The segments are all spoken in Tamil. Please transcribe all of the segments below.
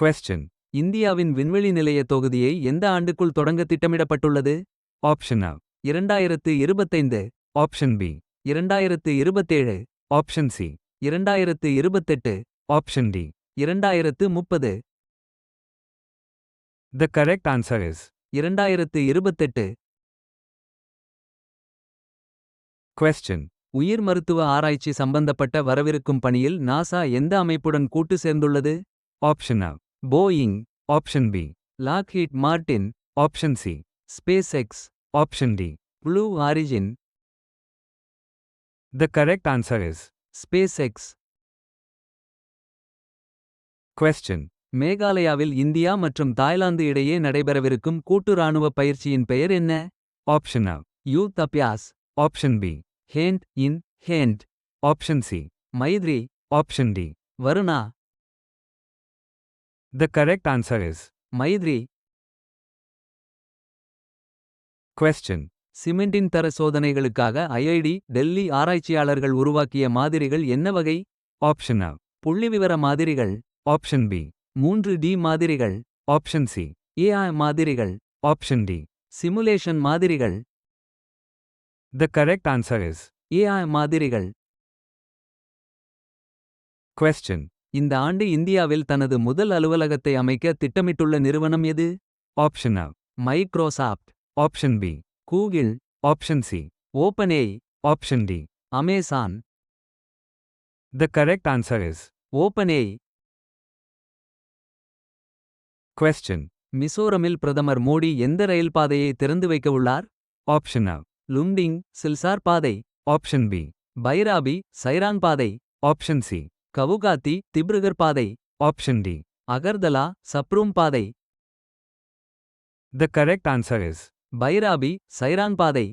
கொஸ்டின் இந்தியாவின் விண்வெளி நிலைய தொகுதியை எந்த ஆண்டுக்குள் தொடங்க திட்டமிடப்பட்டுள்ளது? Option A. இரண்டாயிரத்து இருபத்தைந்து. ஆப்ஷன் பி இரண்டாயிரத்து இருபத்தேழு. ஆப்ஷன் சி இரண்டாயிரத்து இருபத்தெட்டு. ஆப்ஷன் டி இரண்டாயிரத்து முப்பது. த கரெக்ட் ஆன்சர் இஸ் இரண்டாயிரத்து இருபத்தெட்டு. கொஸ்டின் உயிர் மருத்துவ ஆராய்ச்சி சம்பந்தப்பட்ட வரவிருக்கும் பணியில் நாசா எந்த அமைப்புடன் கூட்டு சேர்ந்துள்ளது? Option A. Boeing option B Lockheed Martin option C Space X option D Blue Origin The correct answer is. Space X Question. மேகாலயாவில் இந்தியா மற்றும் தாய்லாந்து இடையே நடைபெறவிருக்கும் கூட்டு ராணுவ பயிற்சியின் பெயர் என்ன? Option a Yudh Abhyas option B hand in hand option C Maitri option D Varuna The correct answer is. Maitri Question. சிமெண்டின் தர சோதனைகளுக்காக ஐஐடி டெல்லி ஆராய்ச்சியாளர்கள் உருவாக்கிய மாதிரிகள் என்ன வகை Option A. புள்ளிவிவர மாதிரிகள் Option B. மூன்று டி மாதிரிகள் Option C. ஏஐ மாதிரிகள் Option D. சிமுலேஷன் மாதிரிகள் The correct answer is. AI மாதிரிகள் Question. இந்த ஆண்டு இந்தியாவில் தனது முதல் அலுவலகத்தை அமைக்க திட்டமிட்டுள்ள நிறுவனம் எது Option A. Microsoft Option B. Google Option C. OpenAI Option D. Amazon The correct answer is. OpenAI Question. மிசோரமில் பிரதமர் மோடி எந்த ரயில் பாதையை திறந்து வைக்க உள்ளார் Option A. லுண்டிங் சில்சார் பாதை Option B. பைராபி சைரான் பாதை Option C. கவுகாத்தி திப்ருகர் பாதை Option D. அகர்தலா சப்ரூம் பாதை The correct answer is. Bairabi Sairang பாதை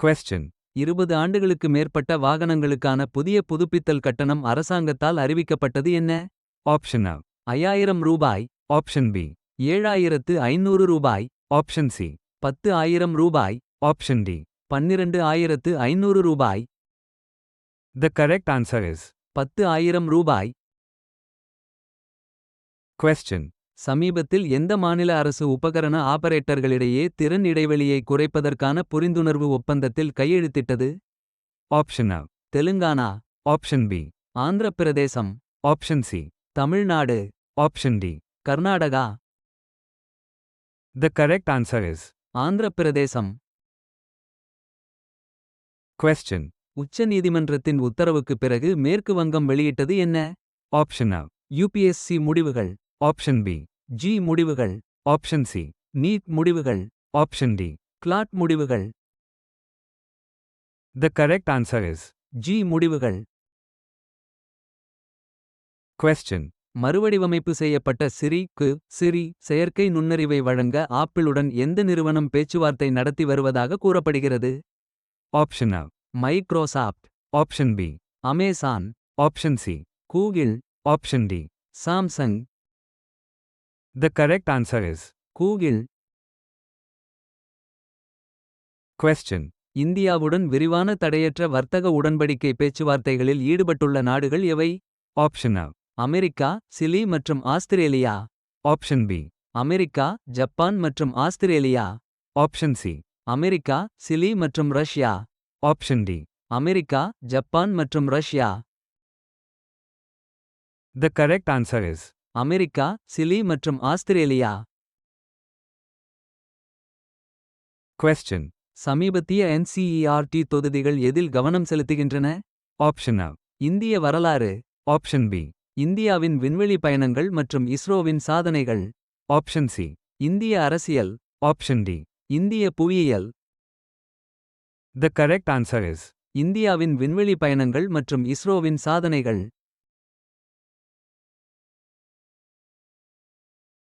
Question. இருபது ஆண்டுகளுக்கு மேற்பட்ட வாகனங்களுக்கான புதிய புதுப்பித்தல் கட்டணம் அரசாங்கத்தால் அறிவிக்கப்பட்டது என்ன Option A. ஐயாயிரம் ரூபாய் Option B. ஏழாயிரத்து ஐநூறு ரூபாய் Option C. பத்து ஆயிரம் ரூபாய் Option D. பன்னிரண்டு ஆயிரத்து ஐநூறு ரூபாய் The correct answer is. பத்து ஆயிரம் ரூபாய் Question. சமீபத்தில் எந்த மாநில அரசு உபகரண ஆபரேட்டர்களிடையே திறன் இடைவெளியை குறைப்பதற்கான புரிந்துணர்வு ஒப்பந்தத்தில் கையெழுத்திட்டது Option A. Telangana Option B. Andhra Pradesh Option C. Tamil Nadu Option D. Karnataka The correct answer is. Andhra Pradesh Question. உச்ச நீதிமன்றத்தின் உத்தரவுக்கு பிறகு மேற்கு வங்கம் வெளியிட்டது என்ன Option A. யுபிஎஸ்சி முடிவுகள் Option B. ஜி முடிவுகள் Option C. நீட் முடிவுகள் Option D. கிளாட் முடிவுகள் The correct answer is. JEE முடிவுகள் Question. மறுவடிவமைப்பு செய்யப்பட்ட சிரி கு சிரி செயற்கை நுண்ணறிவை வழங்க ஆப்பிளுடன் எந்த நிறுவனம் பேச்சுவார்த்தை நடத்தி வருவதாக கூறப்படுகிறது Option A. Microsoft option B. Amazon option C. Google option D. Samsung. The correct answer is Google. Question இந்தியாவுடன் விரிவான தடையற்ற வர்த்தக உடன்படிக்கை பேச்சுவார்த்தைகளில் ஈடுபட்டுள்ள நாடுகள் எவை? ஆப்ஷன் அ அமெரிக்கா சிலி மற்றும் Australia. Option B America Japan மற்றும் Australia. Option C America Chile மற்றும் Russia. Option D. America Japan மற்றும் Russia. The correct answer is America Chile மற்றும் ஆஸ்திரேலியா. கொஸ்டின் சமீபத்திய என்சிஇஆர்டி தொகுதிகள் எதில் கவனம் செலுத்துகின்றன? ஆப்ஷன் அ இந்திய வரலாறு. ஆப்ஷன் பி இந்தியாவின் விண்வெளி பயணங்கள் மற்றும் இஸ்ரோவின் சாதனைகள். ஆப்ஷன் சி இந்திய அரசியல். ஆப்ஷன் டி இந்திய புவியியல். த கரெக்ட் ஆன்சர் இஸ் இந்தியாவின் விண்வெளி பயணங்கள் மற்றும் இஸ்ரோவின் சாதனைகள்